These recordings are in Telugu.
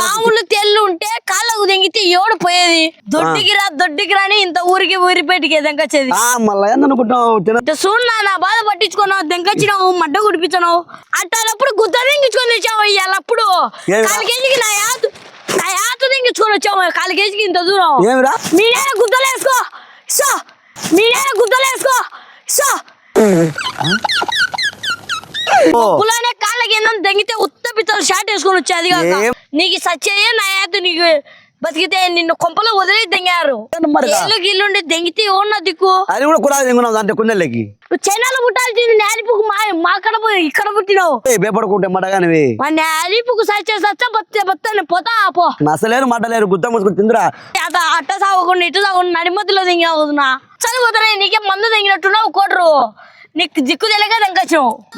పాములు తెల్లు ఉంటే కాళ్ళకు తెంగితే ఎవడు పోయేది? దొడ్డికి రా దొడ్డికి రాని ఇంత ఊరికి ఊరిపేటికి దెంకొచ్చేది ఆ మళ్ళా చూడు నా బాధ పట్టించుకున్నావు దెంకొచ్చినావు మడ్డ కుడిపించినావు. అంటారప్పుడు గుద్ద తెంగించుకొని వచ్చావు ఇవాళప్పుడు ఏమి రా? కాలు కేజీకి నా యాతు నా యాతు తెంగించుకొని వచ్చావు కాలు కేజీకి ఇంత దూరం. ఏమిరా? మీరే గుద్దలేసుకో. సో మీరే గుద్దలేసుకో. సో ఓ. పులానే కాళ్ళకి ఏందని దెంగితే ఉత్త పిత్తలు షాట్ వేసుకొని వచ్చేది కాక? నీకు సచ్చేయే నా యాతు నీకు బతికితే నిన్ను కొంపలో వదిలి దెంగారు. ఏళ్ళు గిల్లుండి దెంగితే ఓన్న దిక్కు? అది కూడా తింగున్నావు అంటే కుందెలకి నువ్వు చైనాలో పుట్టాల్సింది నేలిపుకు మా మా కడప ఇక్కడ పుట్టినావు. భయపడుకుంటే మటగానివి మా నేలిపుకు సచ్చే సచ్చ బత్తే బత్తే పోతా పో. నసలేరు మటలేరు గుత్త ముసుకుని తిందురా. అత అట్ట సాగకుండా ఇటు సాగకుండా నడిమతిలో దింగావు నా చదిపోతానే నీకే మందు దింగినట్టున్నావు కోటరు. నీకు దిక్కు తెలియక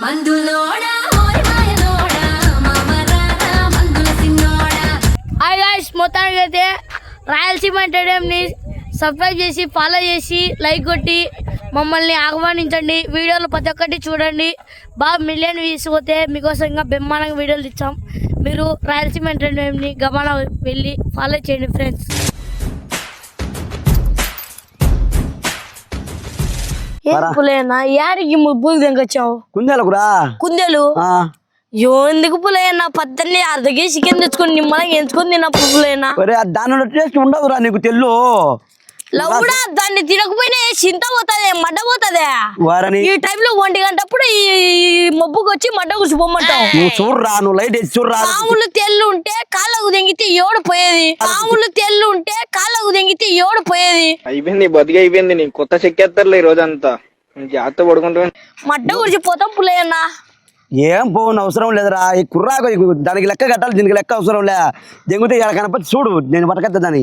మందుల సిన్నోడా హాయ్ గాయ్స్ మొత్తానికి అయితే రాయలసీమ ఎంటర్టైన్మెంట్ని సబ్స్క్రైబ్ చేసి ఫాలో చేసి లైక్ కొట్టి మమ్మల్ని ఆహ్వానించండి. వీడియోలు ప్రతి ఒక్కటి చూడండి. బాగా మిలియన్ వ్యూస్ పోతే మీకోసం ఇంకా బ్రహ్మాండంగా వీడియోలు ఇచ్చాం మీరు రాయలసీమ ఎంటర్టైన్మెంట్ని గమన వెళ్ళి ఫాలో చేయండి ఫ్రెండ్స్ ఏం. పులేనా యాడికి ముగ్గురు దగ్గొచ్చావు కుందేలకురా? కుందేలు? ఆ, యో ఎందుకు పులేనా పద్దెని అర్ధ కేజీ చికెన్ తెచ్చుకొని నిమ్మలంగా ఎంచుకొని తిన్నప్పుడు పులేనా దానిలో టేస్ట్ ఉండదురా నీకు తెల్లు. లవుడా దాన్ని తినకపోయినా చింత పోతుంది మడ్డ పోతుంది? వారని ఈ టైంలో ఒంటి గంటప్పుడు ఈ ఈ మబ్బుకి వచ్చి మడ్డ కూర్చి పొమ్మంటావు నువ్వు చూడరా నువ్వు లైట్ వేసి చూడరా. పాములు తెల్లు ఉంటే కాళ్ళకు తెంగితే ఎవడు పోయేది? పాములు తెల్లు ఉంటే కాళ్ళకు తెంగితే ఎవడు పోయేది? అయిపోయింది బతికి అయిపోయింది నీ కొత్త చెక్కేస్తారులే ఈ రోజంతా. జాగ్రత్త పడుకుంటా మడ్డ కూర్చి పోతాం పులేయన్నా ఏం పోను అవసరం లేదురా. ఈ కుర్రాకు దానికి లెక్క కట్టాలి దీనికి లెక్క అవసరం లే. దెంగుతే ఇక్కడ కనపడి చూడు నేను పట్టకద్దా దాన్ని.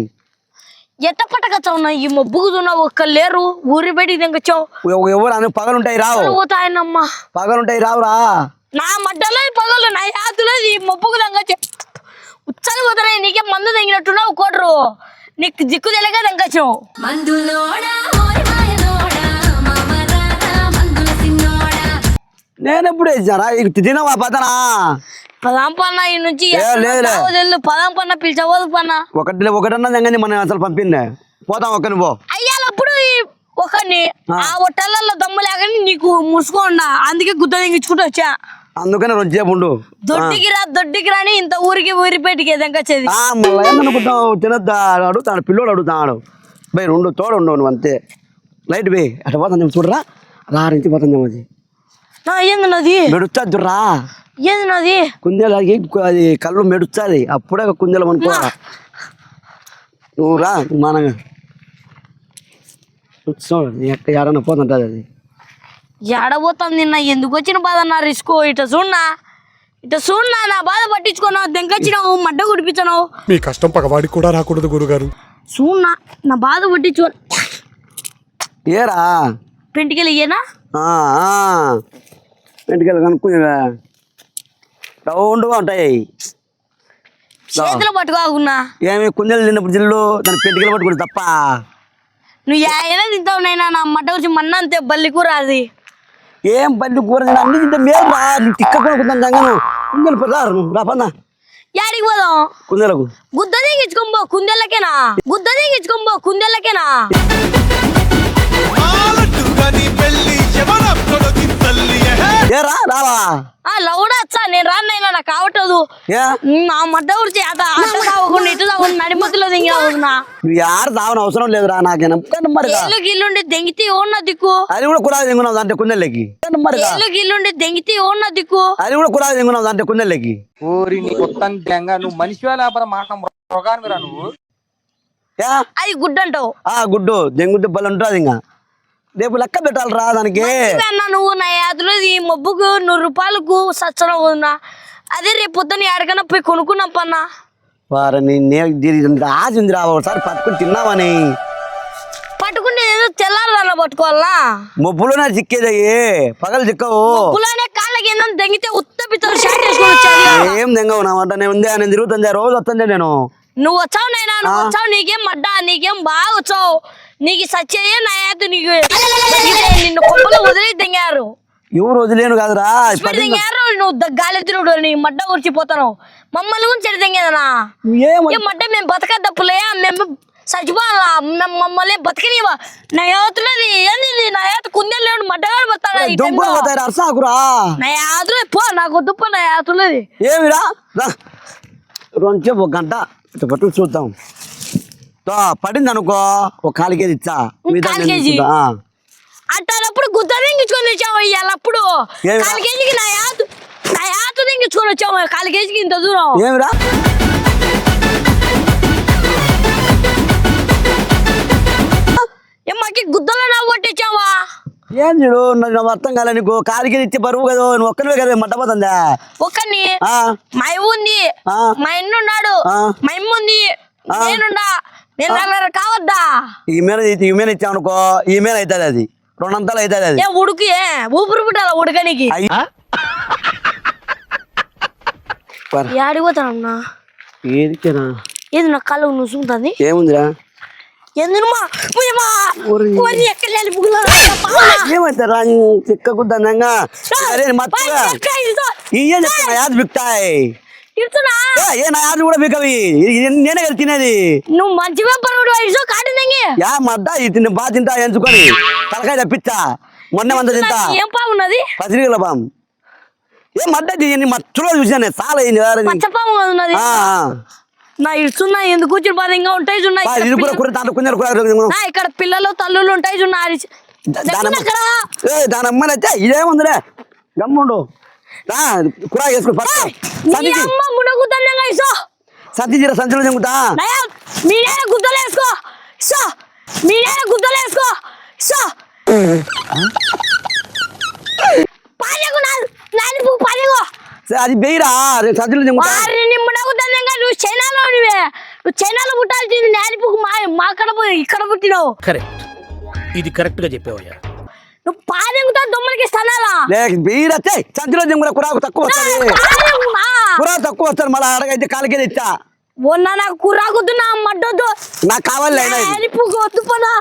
ఎట్ట పట్టకచ్చావు ఈ మబ్బుకు దున్నావు ఒక్క లేరు ఊరి బయటికి తెంగచ్చావు. ఎవ- ఎవరు అని పగలుంటాయి రావు. పోతాయనమ్మా పగలుంటాయి రావురా. నా మడ్డలో పగలు నా యాతులో ఈ మబ్బుకు తెంగచ్చు. ఉచ్చలు పోతున్నాయి నీకే మందు తెంగినట్టున్నావు కోటరు. నీకు దిక్కు తెలియక తెంగచ్చావు. మందులోడా ఓరి మాయలోడా మామరారా మందుల సిన్నోడా. నేను ఎప్పుడు వేసారా తినవా పతనా పదాం పన్న ఈ నుంచి పదాం పన్న పిలిచవద్దు పన్న. ఒకటి ఒకటన్నా తెంగని మనం అసలు పంపిందే. పోతాం ఒక్కని పో. అయ్యాలప్పుడు ఈ ఒకరిని ఆ. ఒట్టలలో దమ్ము లేకని నీకు ముసుకోండా అందుకే గుద్ద తెంగించుకుంటూ వచ్చా. అందుకని ఉండు దొడ్డికి రా దొడ్డికి రాని ఇంత ఊరికి ఊరిపేటికి దెంకొచ్చేది ఆ, మళ్ళీ ఏమనుకుంటావు? తినద్దా? అడుగుతాడు. పిల్లోడు అడుగుతాడు. బై రెండు తోడు ఉండవు నువ్వు అంతే. లైట్ బే అట్లా పోతుంది చూడరా? రా నుంచి పోతుంది అది. ఏంది నాది. మెడుస్తుంది రా ఏంది నాది? కుందేలకి అది కళ్ళు మెడుస్తుంది. అప్పుడే కుందేలు అనుకో నువ్వు రా మానంగా చూడు నీ ఎక్క ఏడన్నా పోతుంటుంది అది. ఎడబోతుంది నిన్న? ఎందుకు వచ్చిన బాధ నా రిస్క్? ఇట చూడనా? ఇట చూడనా? నా బాధ పట్టించుకున్నావు దెంకొచ్చినావు మడ్డ కుడిపించినావు మీ కష్టం పగవాడికి కూడా రాకూడదు గురుగారు. చూడనా? నా బాధ పట్టించు ఏరా? పెంటికెళ్ళి ఇయ్యనా? ఇంటికెళ్ళి కనుక్కుని రౌండ్గా ఉంటాయి. చేతిలో పట్టుకోకున్నా ఏమి కుందేలు తిన్నప్పుడు జిల్లు దాని పెంటికలు పట్టుకుంటే తప్ప. నువ్వు ఏమైనా తింటావు నైనా నా మడ్డ వచ్చి మన్న అంతే బల్లి కూర అది. ఏం పని కూర తిన్నా అన్ని తింటే మేలు రా నీ తిక్క కొనుక్కుందాం జంగను కుందేలు పో, రా నువ్వు రా పన్నా. యాడికి పోదాం? కుందేలకు. గుద్ద దిగించుకోబో కుందేళ్ళకేనా? గుద్ద దిగించుకోబో కుందేళ్ళకేనా? ఏరా రావా? వచ్చా నేను రానైనా నాకు కావట్లేదు నా మడ్డ అట్ట తాగకుండా ఇటు తాగకుండా నడిమతిలో దింగినా నువ్వు యారు తావని అవసరం లేదురా నాకేనా కానీ మరి ఏళ్ళు గిల్లుండి దెంగితే ఓన్న దిక్కు? అది కూడా కురా తింగున్నావు అంటే కుందేళ్ళకి. మరి ఏళ్ళు గిల్లుండి దెంగితే ఓన్న దిక్కు? అది కూడా కురా తింగున్నావు అంటే కుందేళ్ళకి. ఊరి నీ కొత్త దెంగ నువ్వు మనిషివా లేకపోతే మాట నువ్వు? అది గుడ్డు అంటావు ఆ గుడ్డు దెంగు దెబ్బలు ఉంటుంది ఇంకా. రేపు లెక్క పెట్టాలిరా దానికి. అన్న నువ్వు నా యాదలో ఈ మబ్బుకు నూరు రూపాయలకు సచ్చడం ఉన్నా అదే రేపు పొద్దున్న ఎక్కడికైనా పోయి కొనుక్కున్నాం పన్నా. వారిని నే దీనికి ఆశ రా ఒకసారి పట్టుకుని తిన్నామని పట్టుకుంటే ఏదో తెల్లారదాన పట్టుకోవాలా మొబ్బులోనే చిక్కేది పగలు చిక్కవు. పులానే కాళ్ళకి ఏందని దెంగితే ఉత్త పిత్తలు షాట్ వేసుకొని ఏం దెంగవు నా వంట నేను ఉంది నేను తిరుగుతుంది రోజు వస్తుంది నేను. నువ్వు వచ్చావు నైనా? నువ్వు వచ్చావు నీకేం మడ్డా? నీకేం బాగా వచ్చావు? నీకు సచ్చేయే నా యాత నీకు నిన్ను కొమ్మలో వదిలి దెంగారు ఎవరు వదిలేను కాదురా దెంగారు నువ్వు ద- గాలి తిరుగుడు నీ మడ్డ ఊర్చిపోతాను మమ్మల్ని గురించి ఏమో. ఏ మడ్డ మేము బతక తప్పులే మేము చచ్చిపోవాలా? మేము మమ్మల్ని బతకనివా నా యాతులది ఏంది? నా యాత కుందేలు మడ్డగాడు బతాడా ఈ అరసాకురా. నా యాతులే పో నాకు దుప్ప నా యాతులది ఏమిరా? రా. రెండు ఒక గంట. పట్టు చూద్దాం. పడింది అనుకో ఒక కాలు కేజీ ఇచ్చా. కాలు కేజీ? తీసుకుంటా. ఆ. అట్టానప్పుడు గుద్ద దింగించుకొని వచ్చావు ఇవాళప్పుడు ఏమిరా? కాలు కేజీకి నా యాతు నా యాతు దింగించుకొని వచ్చావు కాలు కేజీకి ఇంత దూరం? ఏమిరా? మాకి గుద్దలో నా కొట్టించావా ఏం చూడు నాకు అర్థం కాలే నీకు. కాలు కేజీ ఇచ్చి బరువు కదా నువ్వు ఒక్కరివే కదా మట్టపోతుందా ఒక్కని ఆ, మా ఇవ్వ ఉంది. మా ఇన్ను ఉన్నాడు. ఆ. మా ఇమ్మ ఉంది. నేనుండా నేను కావద్దా ఈ మీద ఈ మీద ఇచ్చావు అనుకో ఈ మీద అవుతుంది అది. రెండంతలు అవుతుంది అది. ఏ ఉడుకు ఊపిరి పుట్టాల ఉడకనికి. ఏడిపోతానన్నా ఏదికేనా? ఏది నా కళ్ళు నుసుకుంటుంది ఏముందిరా? ఎందుమా ఓరి. ఎక్కడ లేని బుగ్గులో ఏమైతారా? చిక్కకు దండంగా అరే మర్చిపోయా. ఇయ్యే చెప్తున్నా యాద్ బిక్తాయి. ఇడుతున్నా ఏ, ఏ నా కూడా బిక్కవి నేనే కదా తినేది. నువ్వు మంచిగా పరుడు వయసు కాటిందంగి యా మడ్డ ఇది బాగా తింటా ఎంచుకొని తలకాయ తప్పిచ్చా మొన్న మంద తింటా. ఏం బాగున్నది పసిరిగల బామ్ ఏ మడ్డ ఇది మచ్చులో చూసాను చాలా. పచ్చపాము ఉన్నది. ఆ. నా ఇడుచున్నా ఎందుకు కూర్చుని బాధంగా ఉంటాయి బా, ఇక్కడ పిల్లలు తల్లులు ఉంటాయి చూన్నా దానమ్మ. ఏ ఇదేముందిరే గమ్ముండు. కూర వేసుకో పట్టు నీ సంతి అమ్మ మునగుతుందంగా ఇసో సంతి జీర సంచులు చెంగుతా. మీరే గుద్దలు వేసుకో. సో మీరే గుద్దలు వేసుకో. సో పాలెగు నా నాని పూ పాలెగు. అది బెయ్యరా సంచులు చెంగుతా. నువ్వు చైనాలో నువ్వే. నువ్వు చైనాలో పుట్టాల్సింది నాని పూకు మా మా కడ ఇక్కడ పుట్టినావు. కరెక్ట్. ఇది కరెక్ట్గా చెప్పావయ్యా. సంచులు చెంగురా కూరకు తక్కువ వస్తుంది. తక్కువ వస్తుంది మళ్ళీ అడగైతే కాలికే ఇచ్చా మొన్న నాకు మడ్డొద్దు నాకు కావాలి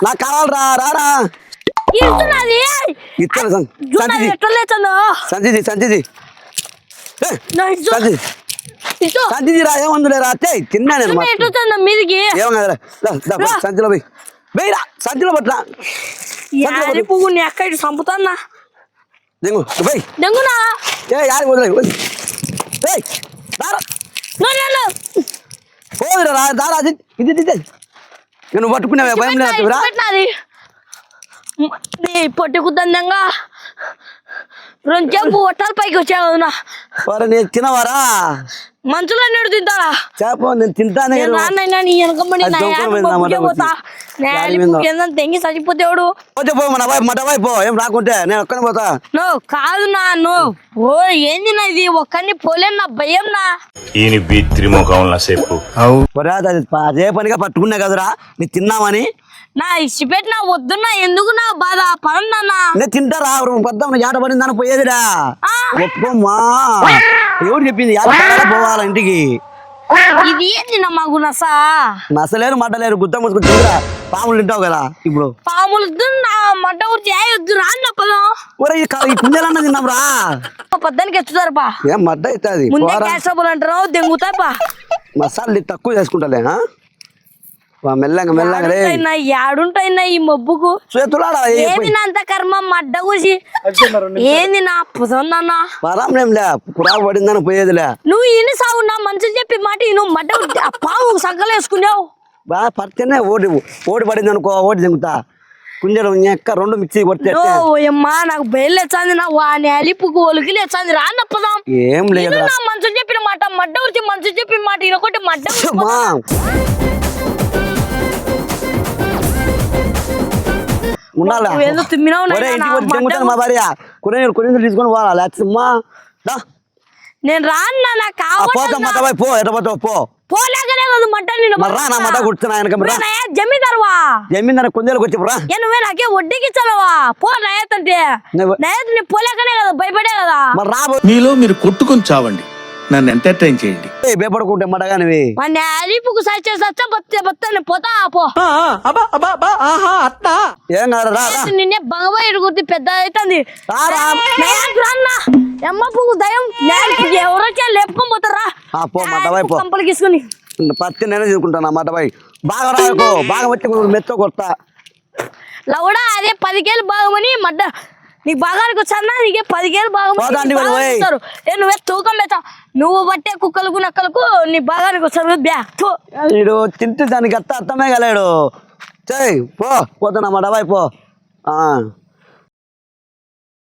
నాకు కావాలి రా రారా రా అత్తే తిన్నా నేను మీదికి? కదరా పోయి. వెయ్యరా సంచిలో పట్టురా యారి పువ్వు ఇటు చంపుతాన్నా దిగు. పోయి దెంగునా? ఏ యారి వదిలే. ఏయ్. దారా. No no no. పోదురా దారా ఇది ఇది నువ్వు పట్టుకున్నావే భయం లేదురా నీ పొట్టి కుద్దంగా రెండు చెప్పు ఒట్టాల పైకి వచ్చావు నా మరి నేను తినవారా? మంచులో నేడు తింటారా? చేప నేను తింటానే నేను నీ నా నా. నా తెంగి చచ్చిపోతేవాడు పోతే పో మన వైపు మట వైపు. ఏం రాకుంటే నేను ఒక్కనే పోతా. నో కాదు నా నో. ఓ ఏంది నా ఇది? ఒక్కడిని పోలేను నా భయం నా. ఈయన ముఖంలో చెప్పు ఒరే అది పనిగా పట్టుకున్నా కదరా. నేను తిన్నామని. నా ఇచ్చిపెట్టిన వద్దున్నా ఎందుకు నా బాధ? పనున్నా నేను తింటారా? పొద్దాం ఏట పడిందని పోయేదిరా. ఎవరు చెప్పింది? పోవాలా ఇంటికి? ఇది ఏంది మాకు నసా? నసలేరు మడ్డలేరు గుద్ద ముసుకు పాములు తింటావు కదా ఇప్పుడు. పాములు నా మడ్డ ఊరి వద్దు రా అన్న పదం. ఒరే ఈ కుందేలన్న తిన్నాంరా పద్దానికి ఎత్తుతారు పా. ఏం మడ్డ అవుతుంది ముందే గ్యాస్ ట్రబుల్ అంటారు దెంగుతారు పా. మసాలా తక్కువ చేసుకుంటాలే మెల్లగా మెల్లగా రే. యాడుంటాయినా యాడుంటాయినా ఈ మబ్బుకు? చేతులాడా ఏంది నా అంత కర్మ మడ్డ కూసి ఏంది నా పుదన్న పరాంలేంలే కురాకు పడిందని పోయేదిలే. నువ్వు ఇన్ని సాగు నా మంచి చెప్పి మాట నువ్వు మడ్డ సంకలు వేసుకున్నావు. బాగా పడితేనే ఓడి ఓడి పడింది అనుకో ఓడి దింగుతా. కుంజరం ఎక్క రెండు మిక్సీ కొడితే ఓ అమ్మా నాకు బయలు లేచాంది నా వాని అలిపుకు ఒలికి లేచాంది రా అన్న పదం. ఏం నా మనసు చెప్పిన మాట మడ్డ వచ్చి మనసు చెప్పిన మాట ఇరొకటి మడ్డ ఉండాలా తిమ్మినావు మా భార్య కొన్ని కొన్ని తీసుకొని పోవాలా లేకపోతే నేను నాకు కావాలి పో ఎట పోతావు పో పోలేకనే కదా మడ్డ నేను మరి రా నా మట కూర్చున్నా వెనక రా జమీదారువా జమీందారు కుందేలకు వచ్చి రా ఏ నువ్వే నాకే వడ్డీకి ఇచ్చావా పో నయత్ అంటే నువ్వు- నయత్ నీ పోలేకనే కదా భయపడే కదా మరి రా మీలో మీరు కొట్టుకొని చావండి నన్ను ఎంటర్టైన్ చేయండి. ఏయ్, భయపడకుంటే మడగానివి. మన అరిపుకు సచ్చే సచ్చ బత్తే బత్తే పోతా పో. ఏం కాదు రా రా. నిన్నే బంగబాయి గుర్తి పెద్ద అవుతుంది రా, రా. ఎమ్మ పువ్వు దయం లేపుకొని పోతారా ఆ, పో, మా దవాయి పో. కంపలు తీసుకుని పత్తి నేనే తీసుకుంటాను అన్నమాట బాయ్. బాగా రాయకు బాగా వచ్చి మెత్త కొడతా. లవడా అదే పదికేళ్ళు భాగమని మడ్డ నీకు బాగానికి వచ్చానా నీకే పదికేళ్ళు బాగా. ఇస్తారు. నువ్వే తూకం పెడతా నువ్వు బట్టే కుక్కలకు నక్కలకు నీ బాగానికి వచ్చారు బ్యా థూ. వీడు తింటే దానికి అత్త అర్థమే కలేడు చెయ్ పో పోతున్నా మా డబాయ్ పో ఆ.